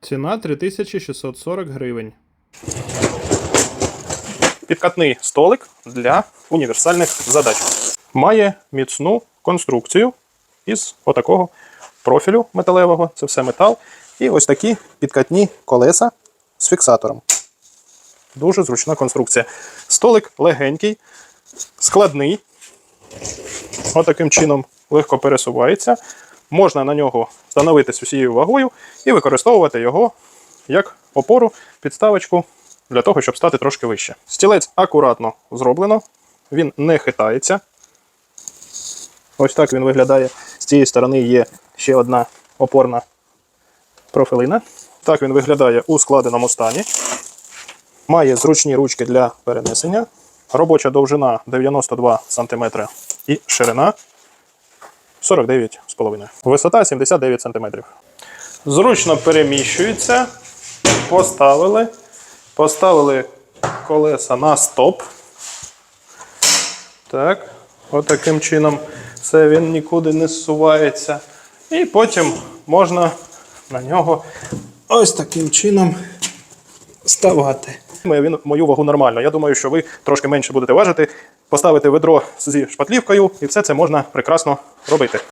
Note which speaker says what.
Speaker 1: Ціна 3640 гривень.
Speaker 2: Підкатний столик для універсальних задач. Має міцну конструкцію із отакого профілю металевого, це все метал. І ось такі підкатні колеса з фіксатором. Дуже зручна конструкція. Столик легенький, складний. Отаким чином легко пересувається. Можна на нього становитись усією вагою і використовувати його як опору, підставочку для того, щоб стати трошки вище. Стілець акуратно зроблено, він не хитається. Ось так він виглядає. З цієї сторони є ще одна опорна профілина. Так він виглядає у складеному стані. Має зручні ручки для перенесення. Робоча довжина 92 см і ширина 49,5 Висота 79 см. Зручно переміщується. Поставили. Поставили колеса на стоп. Так, отаким чином все він нікуди не зсувається. І потім можна на нього ось таким чином ставати. Він мою вагу нормально. Я думаю, що ви трошки менше будете важити. Поставити ведро зі шпатлівкою, і все це можна прекрасно робити.